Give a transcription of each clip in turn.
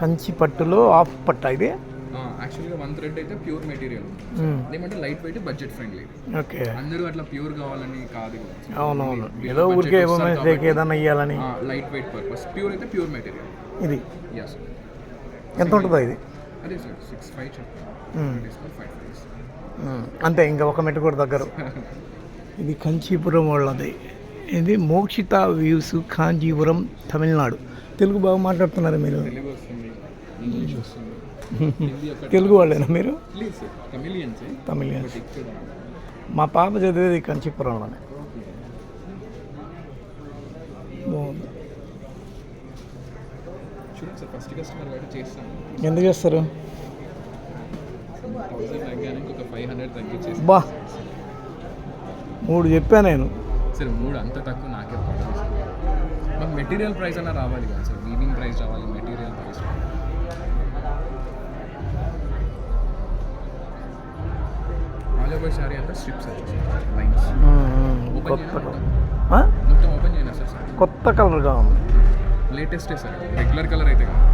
కంచి పట్టులో ఆఫ్ పట్ట ఇది? యాక్చువల్గా వన్ థ్రెడ్ అయితే ప్యూర్ మెటీరియల్. ఏమంటే light weight budget friendly okay అందరూ అట్లా ప్యూర్ కావాలని కాదు అవునవును. ఏదో ఊరికే ఏదైనా ఇవ్వాలని లైట్ వెయిట్ పర్పస్ ప్యూర్ అయితే ప్యూర్ మెటీరియల్ ఇది? ఎస్ ఎంత ఉంటుందో ఇది? అదే సార్ సిక్స్ ఫైవ్. ఫైవ్. అంతే ఇంకా ఒక మెట్టు కూడా దగ్గర. ఇది కంచీపురం వాళ్ళది. ఇది మోక్షిత వ్యూస్ కాంచీపురం తమిళనాడు. తెలుగు బాగా మాట్లాడుతున్నారు మీరు? తెలుగు వాళ్ళేనా మీరు? తమిళియన్స్ మా పాప చదివేది కంచీపురంలోనే. బాగుంది. ఎందుకు చేస్తారు? బా. మూడు చెప్పా నేను. సార్ మూడు అంత తక్కువ నాకే పడదు మాకు మెటీరియల్ ప్రైస్ అన్న రావాలి కదా సార్ వీవింగ్ ప్రైస్ రావాలి material price all over sari అంతా స్ట్రిప్స్ లైన్స్? మొత్తం ఓపెన్ చేయనా సార్ కొత్త కలర్గా ఉంది లేటెస్టే సార్ రెగ్యులర్ కలర్ అయితే కాదు.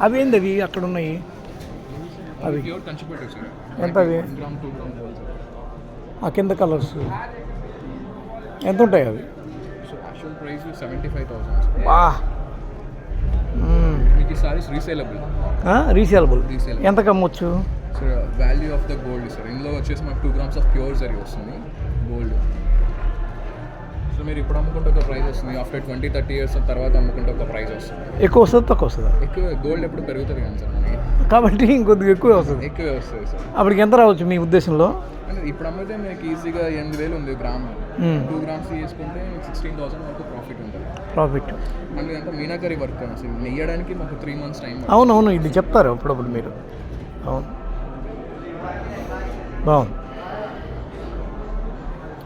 అవి ఏంది అవి? అక్కడ ఉన్నాయి. అవి. ఎంత అవి? టూ ఆ కింద కలర్స్. ఎంత ఉంటాయి అవి? So price seventy five thousand వా. మీకు ఈ సారీస్ రీసేలబుల్. ఎంత కమ్మొచ్చు? Sir value of the gold sir ఇందులో వచ్చేసి మాకు two grams of pure zari వస్తుంది. గోల్డ్ సో మీరు ఇప్పుడు అమ్ముకుంటే ఒక ప్రైస్ వస్తుంది. ఆఫ్టర్ ట్వంటీ థర్టీ ఇయర్స్ తర్వాత అమ్ముకుంటే ఒక ప్రైస్ వస్తుంది. ఎక్కువ వస్తుంది తక్కువ వస్తుందా. ఎక్కువ గోల్డ్ ఎప్పుడు పెరుగుతుంది కదా సార్ కాబట్టి ఇంకొద్దిగా ఎక్కువ వస్తుంది. ఎక్కువే వస్తుంది సార్. అప్పటికి ఎంత రావచ్చు మీ ఉద్దేశంలో? అంటే ఇప్పుడు అమ్మితే మీకు ఈజీగా ఎనిమిది వేలు ఉంది గ్రామ్. టూ గ్రామ్స్ తీసుకుంటే సిక్స్టీన్ థౌసండ్ వరకు ప్రాఫిట్ ఉంటుంది. ప్రాఫిట్ అండ్ ఇదంతా మీనాకరీ వర్క్ అసలు నెయ్యడానికి మాకు త్రీ మంత్స్ టైం అవునవును ఇది చెప్తారు అప్పుడప్పుడు మీరు. అవును. బాగుంది.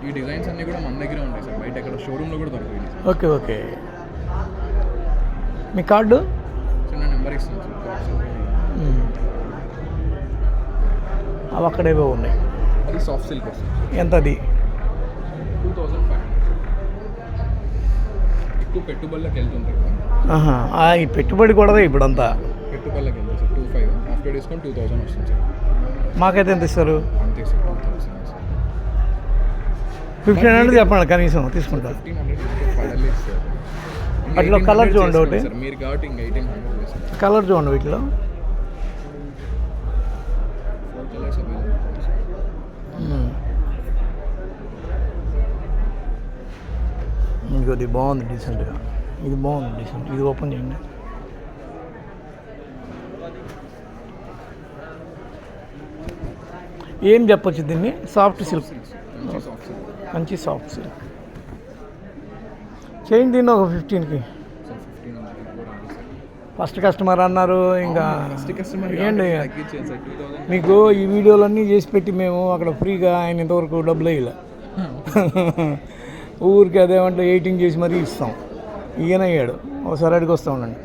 ఈ డిజైన్స్ అన్నీ కూడా మన దగ్గర ఉంటాయి సార్. బయట ఎక్కడ షోరూంలో కూడా దొరుకుతాయి. Okay okay. మీ కార్డు? సో నా నెంబర్ ఇస్తాను. అవి అక్కడేవో ఉన్నాయి. అది సాఫ్ట్ సిల్క్ వస్తుంది. ఎంత అది టూ థౌజండ్ ఫైవ్ ఎక్కువ పెట్టుబడులకు వెళ్తుంది ఈ పెట్టుబడి కూడా ఇప్పుడంతా. పెట్టుబడులకు వెళ్తుంది sir. Two five after discount two thousand వస్తుంది సార్. మాకైతే ఎంత ఇస్తారు? అంతే సార్ ఫిఫ్టీన్ హండ్రెడ్ చెప్పండి కనీసం తీసుకుంటా. ఫిఫ్టీన్ హండ్రెడ్ పడలేదు సార్. అట్లా colour చూడండి ఒకటి. కలర్ చూడండి వీటిలో. Four colours available hmm. ఇంకో ఇది బాగుంది డీసెంట్గా ఇది బాగుంది డీసెంట్ ఇది ఓపెన్ చేయండి. ఏం చెప్పొచ్చు దీన్ని? సాఫ్ట్ సిల్క్ మంచి సాఫ్ట్ సిల్క్ చేయండి దీన్ని ఒక ఫిఫ్టీన్కి ఫస్ట్ కస్టమర్ అన్నారు ఇంకా ఏంటి? మీకు ఈ వీడియోలన్నీ చేసి పెట్టి మేము అక్కడ ఫ్రీగా ఆయన ఇంతవరకు డబ్బులు వేయలే. ఊరికి అదేమంటే ఎయిటింగ్ చేసి మరీ ఇస్తాం. ఈయన అయ్యాడు. ఒకసారి అడిగి వస్తూ ఉండండి.